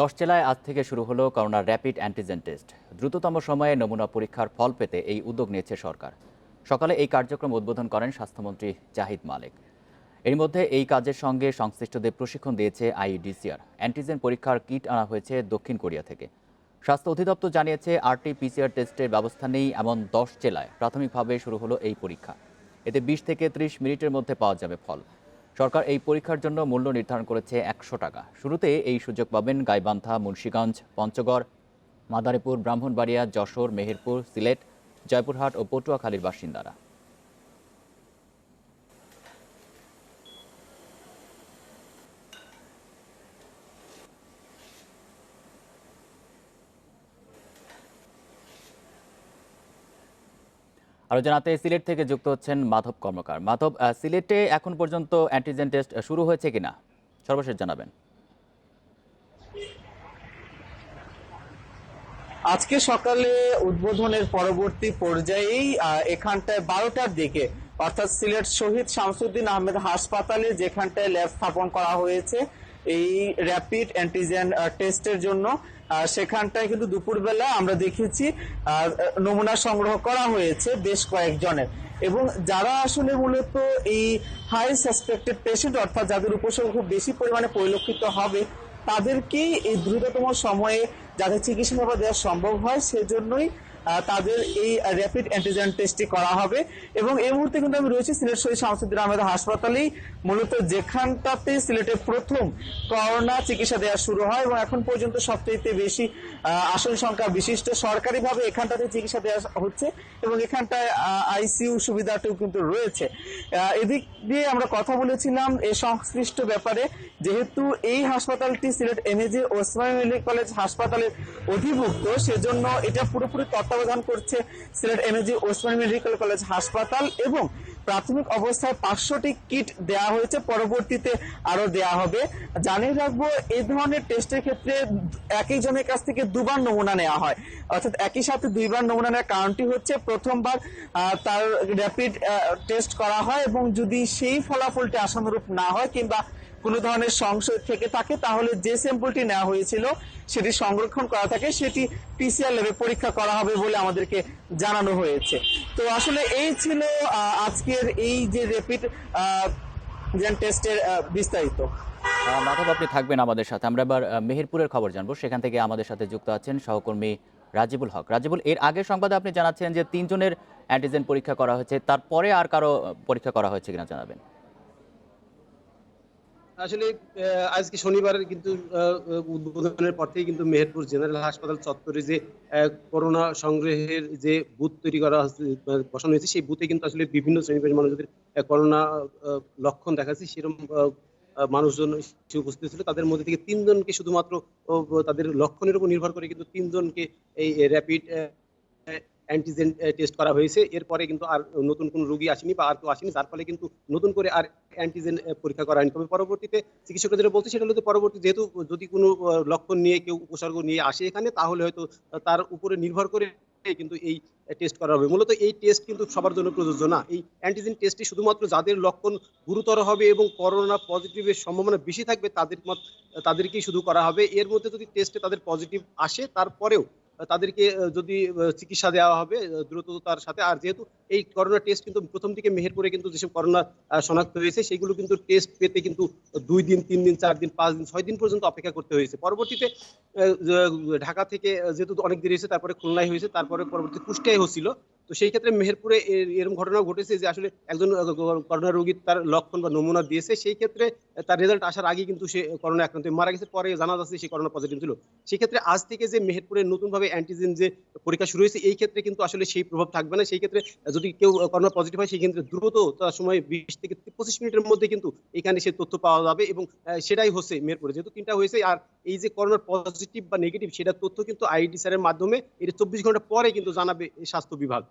দশ জেলায় আজ থেকে শুরু হলো করোনার র্যাপিড অ্যান্টিজেন টেস্ট। দ্রুততম সময়ে নমুনা পরীক্ষার ফল পেতে এই উদ্যোগ নিয়েছে সরকার। সকালে এই কার্যক্রম উদ্বোধন করেন স্বাস্থ্যমন্ত্রী জাহিদ মালেক। এর মধ্যে এই কাজের সঙ্গে সংশ্লিষ্টদের প্রশিক্ষণ দিয়েছে আইইডিসিআর। অ্যান্টিজেন পরীক্ষার কিট আনা হয়েছে দক্ষিণ কোরিয়া থেকে। স্বাস্থ্য অধিদপ্তর জানিয়েছে আরটি পিসিআর টেস্টের ব্যবস্থা নেই এমন দশ জেলায়। প্রাথমিকভাবে শুরু হলো এই পরীক্ষা। এতে বিশ থেকে ত্রিশ মিনিটের মধ্যে পাওয়া যাবে ফল। সরকার এই পরীক্ষার জন্য মূল্য নির্ধারণ করেছে একশো টাকা। শুরুতে এই সুযোগ পাবেন গাইবান্ধা, মুন্সীগঞ্জ, পঞ্চগড়, মাদারীপুর, ব্রাহ্মণবাড়িয়া, যশোর, মেহেরপুর, সিলেট, জয়পুরহাট ও পটুয়াখালীর বাসিন্দারা। আরও জানাতে সিলেট থেকে যুক্ত হচ্ছেন মাধব কর্মকার। মাধব সিলেটে এখন পর্যন্ত অ্যান্টিজেন টেস্ট শুরু হয়েছে কিনা? সর্বশেষ জানাবেন। আজকে সকালে উদ্বোধনের পরবর্তী পর্যায়েই এখানটায় বারোটার দিকে, অর্থাৎ সিলেট শহীদ শামসুদ্দিন আহমেদ হাসপাতালে যেখানটায় ল্যাব স্থাপন করা হয়েছে এই র্যাপিড অ্যান্টিজেন টেস্টের জন্য সেখানটায় কিন্তু দুপুরবেলা আমরা দেখেছি নমুনা সংগ্রহ করা হয়েছে বেশ কয়েকজনের। এবং যারা আসলে মূলত এই হাই সাসপেক্টেড পেশেন্ট অর্থাৎ যাদের উপসর্গ খুব বেশি পরিমাণে পরিলক্ষিত হবে, তাদেরকেই এই দ্রুততম সময়ে যাদের চিকিৎসা সেবা দেওয়া সম্ভব হয়, সেজন্যই তাদের এই র্যাপিড অ্যান্টিজেন টেস্টটি করা হবে। এবং এই মুহূর্তে কিন্তু আমি রয়েছি সিলেট শহীদ শামসুদ্দিন আহমেদ হাসপাতালেই। মূলত যেখানটাতে সিলেটে প্রথম করোনা চিকিৎসা দেওয়া শুরু হয় এবং এখন পর্যন্ত সবচেয়ে বেশি আসন সংখ্যা বিশিষ্ট সরকারিভাবে এখানটাতে চিকিৎসা দেওয়া হচ্ছে এবং এখানটায় আইসিইউ সুবিধাটিও কিন্তু রয়েছে। এদিক দিয়ে আমরা কথা বলেছিলাম এই সংশ্লিষ্ট ব্যাপারে। যেহেতু এই হাসপাতালটি Sylhet MAG Osmani medical college হাসপাতালের অধিভুক্ত, সেজন্য এটা পুরোপুরি তত্ত্বাবধান করছে Sylhet MAG Osmani medical college hospital এবং প্রাথমিক অবস্থায় পাঁচশোটি কিট দেওয়া হয়েছে। পরবর্তীতে আরও দেওয়া হবে। জানিয়ে রাখব এই ধরনের টেস্টের ক্ষেত্রে একই জনের কাছ থেকে দুবার নমুনা নেওয়া হয়। অর্থাৎ একই সাথে দুইবার নমুনা নেওয়ার কারণটি হচ্ছে প্রথমবার তার র্যাপিড টেস্ট করা হয় এবং যদি সেই ফলাফলটি আশানুরূপ না হয় কিংবা কোনো ধরনের সংশয় থেকে থাকে, তাহলে যে স্যাম্পলটি নেওয়া হয়েছিল, সেটি সংরক্ষণ করা থাকে, সেটি পিসিআর ল্যাবে পরীক্ষা করা হবে বলে আমাদেরকে জানানো হয়েছে। তো আসলে এই ছিল আজকের এই যে র্যাপিড টেস্টের বিস্তারিত। মাধব, আপনি থাকবেন আমাদের সাথে। আমরা এবার মেহেরপুরের খবর জানব। সেখান থেকে আমাদের সাথে যুক্ত আছেন সহকর্মী রাজিবুল হক। রাজিবুল, এর আগের সংবাদে আপনি জানাচ্ছেন যে তিনজনের অ্যান্টিজেন পরীক্ষা করা হয়েছে, তারপরে আর কারও পরীক্ষা করা হয়েছে কিনা জানাবেন। আসলে আজকে শনিবারের কিন্তু উদ্বোধনের পর থেকেই কিন্তু মেহেরপুর জেনারেল হাসপাতাল চত্বরে যে করোনা সংগ্রহের যে বুথ তৈরি করা বসানো হয়েছে, সেই বুথে কিন্তু আসলে বিভিন্ন শ্রেণি পেশার মানুষদের করোনা লক্ষণ দেখাচ্ছে। সেরকম মানুষজন উপস্থিত ছিল। তাদের মধ্যে থেকে তিনজনকে শুধুমাত্র তাদের লক্ষণের উপর নির্ভর করে কিন্তু তিনজনকে এই র্যাপিড অ্যান্টিজেন টেস্ট করা হয়েছে। এরপরে কিন্তু আর নতুন কোনো রোগী আসেনি বা আর কেউ আসেনি, যার ফলে কিন্তু নতুন করে আর অ্যান্টিজেন পরীক্ষা করা হয়নি। তবে পরবর্তীতে চিকিৎসকরা যেটা বলছে, সেটা হলো পরবর্তী যেহেতু যদি কোনো লক্ষণ নিয়ে কেউ উপসর্গ নিয়ে আসে এখানে, তাহলে হয়তো তার উপরে নির্ভর করে কিন্তু এই টেস্ট করা হবে। মূলত এই টেস্ট কিন্তু সবার জন্য প্রযোজ্য না। এই অ্যান্টিজেন টেস্টটি শুধুমাত্র যাদের লক্ষণ গুরুতর হবে এবং করোনা পজিটিভের সম্ভাবনা বেশি থাকবে, তাদের তাদেরকেই শুধু করা হবে। এর মধ্যে যদি টেস্টে তাদের পজিটিভ আসে, তারপরেও তাদেরকে যদি চিকিৎসা দেওয়া হবে দ্রুততার সাথে। আর যেহেতু এই করোনা টেস্ট কিন্তু প্রথম দিকে মেহেরপুরে কিন্তু যেসব করোনা শনাক্ত হয়েছে, সেগুলো কিন্তু টেস্ট পেতে কিন্তু দুই দিন, তিন দিন, চার দিন, পাঁচ দিন, ছয় দিন পর্যন্ত অপেক্ষা করতে হয়েছে। পরবর্তীতে ঢাকা থেকে যেহেতু অনেক দেরি হয়েছে, তারপরে খুলনায় হয়েছে, তারপরে পরবর্তী কুষ্টিয়ায় হচ্ছিল। তো সেই ক্ষেত্রে মেহেরপুরে এরকম ঘটনা ঘটেছে যে আসলে একজন করোনা রোগী তার লক্ষণ বা নমুনা দিয়েছে। সেই ক্ষেত্রে তার রেজাল্ট আসার আগে কিন্তু সে করোনা আক্রান্ত মারা গেছে। পরে জানা যাচ্ছে সে করোনা পজিটিভ ছিল। সেই ক্ষেত্রে আজ থেকে যে মেহেরপুরে নতুনভাবে অ্যান্টিজেন যে পরীক্ষা শুরু হয়েছে, এই ক্ষেত্রে কিন্তু আসলে সেই প্রভাব থাকবে না। সেই ক্ষেত্রে যদি কেউ করোনা পজিটিভ হয়, সেই ক্ষেত্রে দ্রুত তার সময় বিশ থেকে পঁচিশ মিনিটের মধ্যে কিন্তু এখানে সে তথ্য পাওয়া যাবে এবং সেটাই হচ্ছে মেরপুরে। যেহেতু তিনটা হয়েছে, আর এই যে করোনার পজিটিভ বা নেগেটিভ সেটা তথ্য কিন্তু আইডি স্যারের মাধ্যমে, এটা চব্বিশ ঘণ্টা পরে কিন্তু জানাবে স্বাস্থ্য বিভাগ।